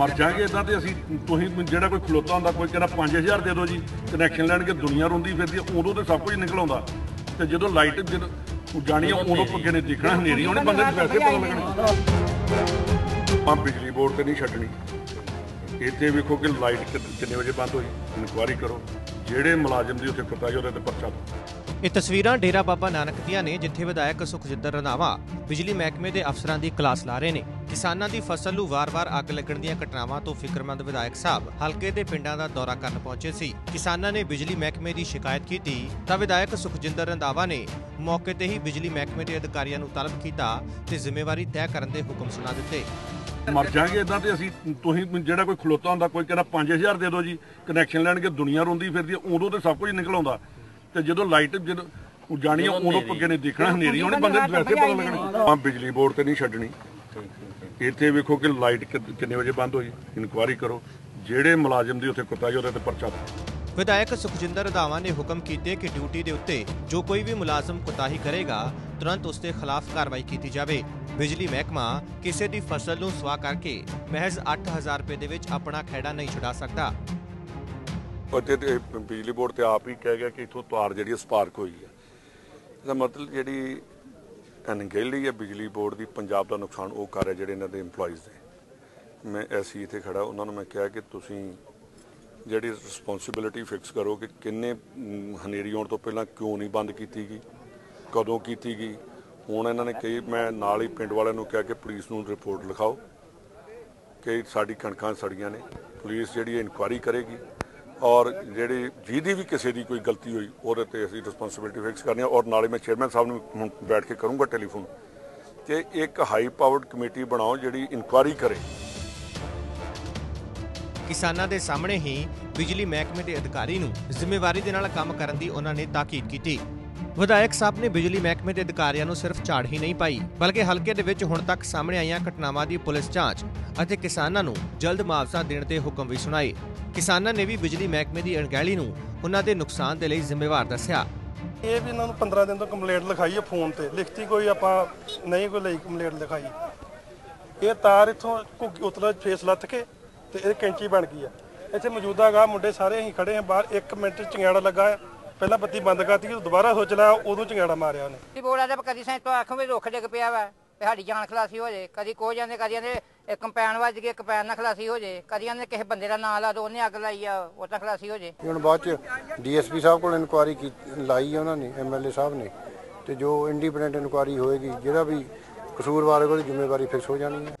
ਮਰ ਜਾਗੇ ਇਦਾਂ ਤੇ ਅਸੀਂ ਤੁਸੀਂ ਜਿਹੜਾ ਕੋਈ ਖਲੋਤਾ ਹੁੰਦਾ ਕੋਈ ਕਹਿੰਦਾ 5000 ਦੇ ਦਿਓ ਜੀ ਕਨੈਕਸ਼ਨ ਲੈਣ ਕੇ ਦੁਨੀਆ ਰੋਂਦੀ ਫਿਰਦੀ ਆ, ਉਦੋਂ ਤੇ ਸਭ ਕੁਝ ਨਿਕਲ ਆਉਂਦਾ ਤੇ ਜਦੋਂ ਲਾਈਟ ਜਦੋਂ ਜਾਣੀ ਆ, ਉਦੋਂ ਪੱਗੇ ਨੇ ਦੇਖਣਾ ਹਨੇਰੀ ਉਹਨੇ ਬੰਦੇ ਨੂੰ ਵੈਸੇ ਪਤਾ ਲੱਗਣਾ। ਆ ਬਿਜਲੀ ਬੋਰਡ ਤੇ ਨਹੀਂ ਛੱਡਣੀ। ਇੱਥੇ ਵੇਖੋ ਕਿ ਲਾਈਟ ਕਿੰਨੇ ਵਜੇ ਬੰਦ ਹੋਈ ਇਨਕੁਆਰੀ ਕਰੋ। ਜਿਹੜੇ ਮੁਲਾਜ਼ਮ ਦੀ ਉੱਥੇ ਕੁੱਤਾ ਉਹਦੇ ਤੇ ਪਰਚਾ ਦਿਓ। ਇਹ ਤਸਵੀਰਾਂ ਡੇਰਾ ਬਾਬਾ ਨਾਨਕ ਦੀਆਂ ਨੇ ਜਿੱਥੇ ਵਿਧਾਇਕ ਸੁਖਜਿੰਦਰ ਰੰਧਾਵਾ ਬਿਜਲੀ ਮਹਿਕਮੇ ਦੇ ਅਫਸਰਾਂ ਦੀ ਕਲਾਸ ਲਾ ਰਹੇ ਨੇ। ਕਿਸਾਨਾਂ ਦੀ ਫਸਲ ਨੂੰ ਵਾਰ-ਵਾਰ ਅੱਗ ਲੱਗਣ ਦੀਆਂ ਘਟਨਾਵਾਂ ਤੋਂ ਫਿਕਰਮੰਦ ਵਿਧਾਇਕ ਸਾਹਿਬ ਹਲਕੇ ਦੇ ਪਿੰਡਾਂ ਦਾ ਦੌਰਾ ਕਰਨ ਪਹੁੰਚੇ ਸੀ। ਕਿਸਾਨਾਂ ਨੇ ਬਿਜਲੀ ਮਹਿਕਮੇ ਦੀ ਸ਼ਿਕਾਇਤ ਕੀਤੀ ਤਾਂ ਵਿਧਾਇਕ ਸੁਖਜਿੰਦਰ ਰੰਧਾਵਾ ਨੇ ਮੌਕੇ ਤੇ ਹੀ ਬਿਜਲੀ ਮਹਿਕਮੇ ਦੇ ਅਧਿਕਾਰੀਆਂ ਨੂੰ ਤਲਬ ਕੀਤਾ ਤੇ ਜ਼ਿੰਮੇਵਾਰੀ ਤੈਅ ਕਰਨ ਦੇ ਹੁਕਮ ਸੁਣਾ ਦਿੱਤੇ। ਮਰ ਜਾਗੇ ਇਦਾਂ ਤੇ ਅਸੀਂ ਤੁਸੀਂ ਜਿਹੜਾ ਕੋਈ ਖਲੋਤਾ ਹੁੰਦਾ ਕੋਈ ਕਹਿੰਦਾ 5000 ਦੇ ਦਿਓ ਜੀ ਕਨੈਕਸ਼ਨ ਲੈਣ ਕੇ ਦੁਨੀਆ ਰੋਂਦੀ ਫਿਰਦੀ ਆ, ਉਦੋਂ ਤੇ ਸਭ ਕੁਝ ਨਿਕਲ ਆਉਂਦਾ। ਤੇ ਜਦੋਂ ਲਾਈਟ ਜਦੋਂ ਜਾਣੀ ਆ, ਉਦੋਂ ਪੱਗੇ ਨੇ ਦੇਖਣਾ ਹਨੇਰੀ ਉਹਨੇ ਬੰਦੇ ਵੈਸੇ ਪਤਾ ਲੱਗਣਾ। ਆ ਬਿਜਲੀ ਬੋਰਡ ਤੇ ਨਹੀਂ ਛੱਡਣੀ। ਇੱਥੇ ਵੇਖੋ ਕਿ ਲਾਈਟ ਕਿੰਨੇ ਵਜੇ ਬੰਦ ਹੋਈ? ਇਨਕੁਆਰੀ ਕਰੋ। ਜਿਹੜੇ ਮੁਲਾਜ਼ਮ ਦੀ ਉੱਥੇ ਕੁੱਤਾ ਉਹਦੇ ਤੇ ਪਰਚਾ ਵਿਧਾਇਕ ਸੁਖਜਿੰਦਰ ਰੰਧਾਵਾ ਨੇ ਹੁਕਮ ਕੀਤੇ ਕਿ ਡਿਊਟੀ ਦੇ ਉੱਤੇ ਜੋ ਕੋਈ ਵੀ ਮੁਲਾਜ਼ਮ ਕੁਤਾਹੀ ਕਰੇਗਾ ਤੁਰੰਤ ਉਸ ਦੇ ਖਿਲਾਫ ਕਾਰਵਾਈ ਕੀਤੀ ਜਾਵੇ। ਬਿਜਲੀ ਮਹਿਕਮਾ ਕਿਸੇ ਦੀ ਫਸਲ ਨੂੰ ਸਵਾ ਕਰਕੇ ਮਹਿਜ਼ 8000 ਰੁਪਏ ਦੇ ਵਿੱਚ ਆਪਣਾ ਖਹਿੜਾ ਨਹੀਂ ਛੁਡਾ ਸਕਦਾ। ਅਤੇ ਤੇ ਬਿਜਲੀ ਬੋਰਡ ਤੇ ਆਪ ਹੀ ਕਹਿ ਗਿਆ ਕਿ ਇਥੋਂ ਤਾਰ ਜਿਹੜੀ ਸਪਾਰਕ ਹੋਈ ਹੈ ਇਹਦਾ ਮਤਲਬ ਜਿਹੜੀ ਅਣਗਹਿਲੀ ਹੈ ਬਿਜਲੀ ਬੋਰਡ ਦੀ ਪੰਜਾਬ ਦਾ ਨੁਕਸਾਨ ਉਹ ਕਰ ਰਿਹਾ ਜਿਹੜੇ ਇਹਨਾਂ ਦੇ EMPLOYEES ਦੇ ਮੈਂ ਐਸੀ ਇੱਥੇ ਖੜਾ, ਉਹਨਾਂ ਨੂੰ ਮੈਂ ਕਿਹਾ ਕਿ ਤੁਸੀਂ ਜਿਹੜੀ ਰਿਸਪੌਂਸਿਬਿਲਿਟੀ ਫਿਕਸ ਕਰੋ ਕਿ ਕਿੰਨੇ ਹਨੇਰੀ ਆਉਣ ਤੋਂ ਪਹਿਲਾਂ ਕਿਉਂ ਨਹੀਂ ਬੰਦ ਕੀਤੀ ਗਈ, ਕਦੋਂ ਕੀਤੀ ਗਈ। ਹੁਣ ਇਹਨਾਂ ਨੇ ਕਈ, ਮੈਂ ਨਾਲ ਹੀ ਪਿੰਡ ਵਾਲਿਆਂ ਨੂੰ ਕਿਹਾ ਕਿ ਪੁਲਿਸ ਨੂੰ ਰਿਪੋਰਟ ਲਿਖਾਓ ਕਿ ਸਾਡੀ ਕਣਕਾਂ ਸੜੀਆਂ ਨੇ, ਪੁਲਿਸ ਜਿਹੜੀ ਇਨਕੁਆਇਰੀ ਕਰੇਗੀ। ਔਰ ਜਿਹੜੀ ਜਿਹਦੀ ਵੀ ਕਿਸੇ ਦੀ ਕੋਈ ਗਲਤੀ ਹੋਈ, ਉਹਦੇ ਤੇ ਅਸੀਂ ਰਿਸਪੌਂਸਿਬਿਲਟੀ ਫਿਕਸ ਕਰਨੀ ਹੈ ਔਰ ਨਾਲੇ ਮੈਂ ਚੇਅਰਮੈਨ ਸਾਹਿਬ ਨੂੰ ਹੁਣ ਬੈਠ ਕੇ ਕਰੂੰਗਾ ਟੈਲੀਫੋਨ ਕਿ ਇੱਕ ਹਾਈ ਪਾਵਰਡ ਕਮੇਟੀ ਬਣਾਓ ਜਿਹੜੀ ਇਨਕੁਆਰੀ ਕਰੇ। ਕਿਸਾਨਾਂ ਦੇ ਸਾਹਮਣੇ ਹੀ ਬਿਜਲੀ ਮਹਿਕਮੇ ਦੇ ਅਧਿਕਾਰੀ ਨੂੰ ਜ਼ਿੰਮੇਵਾਰੀ ਦੇ ਨਾਲ ਕੰਮ ਕਰਨ ਦੀ ਉਹਨਾਂ ਨੇ ਤਾਕੀਦ ਕੀਤੀ। ਵਿਧਾਇਕ ਸਾਹਿਬ ਨੇ ਬਿਜਲੀ ਮਹਿਕਮੇ ਦੇ ਅਧਿਕਾਰੀਆਂ ਨੂੰ ਸਿਰਫ ਝਾੜ ਹੀ ਨਹੀਂ ਪਾਈ, ਬਲਕਿ ਹਲਕੇ ਦੇ ਵਿੱਚ ਹੁਣ ਤੱਕ ਸਾਹਮਣੇ ਆਈਆਂ ਘਟਨਾਵਾਂ ਦੀ ਪੁਲਿਸ ਜਾਂਚ ਅਤੇ ਕਿਸਾਨਾਂ ਨੂੰ ਜਲਦ ਮੁਆਵਜ਼ਾ ਦੇਣ ਦੇ ਹੁਕਮ ਵੀ ਸੁਣਾਏ। ਕਿਸਾਨਾਂ ਨੇ ਵੀ ਬਿਜਲੀ ਮਹਿਕਮੇ ਦੀ ਅਣਗਹਿਲੀ ਨੂੰ ਉਹਨਾਂ ਦੇ ਨੁਕਸਾਨ ਦੇ ਲਈ ਜ਼ਿੰਮੇਵਾਰ ਦੱਸਿਆ। ਇਹ ਵੀ ਇਹਨਾਂ ਨੂੰ 15 ਦਿਨ ਤੋਂ ਕੰਪਲੇਂਟ ਲਿਖਾਈ ਹੈ ਫੋਨ ਤੇ। ਲਿਖਤੀ ਕੋਈ ਆਪਾਂ ਨਹੀਂ ਕੋਈ ਲਈ ਕੰਪਲੇਂਟ ਲਿਖਾਈ। ਇਹ ਤਾਰ ਇਥੋਂ ਘੁੱਗੀ ਉਤਲਾ ਫੇਸ ਲੱਥ ਕੇ ਤੇ ਇਹ ਕੈਂਚੀ ਬਣ ਗਈ ਆ। ਇੱਥੇ ਮੌਜੂਦਾ ਮੁੰਡੇ ਸਾਰੇ ਅਸੀਂ ਖੜੇ ਆ, ਬਾਹਰ 1 ਮਿੰਟ 'ਚ ਲੱਗਾ ਆ। ਪਹਿਲਾਂ ਬੱਤੀ ਬੰਦ ਕਰਤੀ ਜਦੋਂ ਦੁਬਾਰਾ ਸੋਚ ਲਿਆ ਉਦੋਂ ਚੰਗਿਆੜਾ ਮਾਰਿਆ ਉਹਨੇ। ਦੀ ਬੋਲਾ ਤੇ ਕਦੀ ਸੈਂ ਤੋਂ ਆਖੋਂ ਵੀ ਰੁੱਖ ਡਿੱਗ ਪਿਆ ਵਾ ਵੀ ਸਾਡੀ ਜਾਨ ਖਲਾਸੀ ਹੋ ਜੇ। ਕਦੀ ਕੋ ਜਾਂਦੇ ਕਦੀ ਜਾਂਦੇ ਇੱਕ ਕੰਪੈਨ ਵੱਜ ਗਈ ਕੰਪੈਨ ਨਾਲ ਖਲਾਸੀ ਹੋ ਜੇ। ਕਦੀ ਜਾਂਦੇ ਕਿਸੇ ਬੰਦੇ ਦਾ ਨਾਂ ਲਾ ਦੋ ਉਹਨੇ ਅੱਗ ਲਾਈ ਆ ਉਹ ਤਾਂ ਖਲਾਸੀ ਹੋ ਜੇ। ਹੁਣ ਬਾਅਦ ਚ ਡੀਐਸਪੀ ਸਾਹਿਬ ਕੋਲ ਇਨਕੁਆਰੀ ਕੀ ਲਾਈ ਉਹਨਾਂ ਨੇ ਐਮਐਲਏ ਸਾਹਿਬ ਨੇ। ਤੇ ਜੋ ਇੰਡੀਪੈਂਡੈਂਟ ਇਨਕੁਆਰੀ ਹੋਏਗੀ ਜਿਹੜਾ ਵੀ ਕਸੂਰਵਾਰ ਉਹਦੀ ਜ਼ਿੰਮੇਵਾਰੀ ਫਿਕਸ ਹੋ ਜਾਣੀ ਹੈ।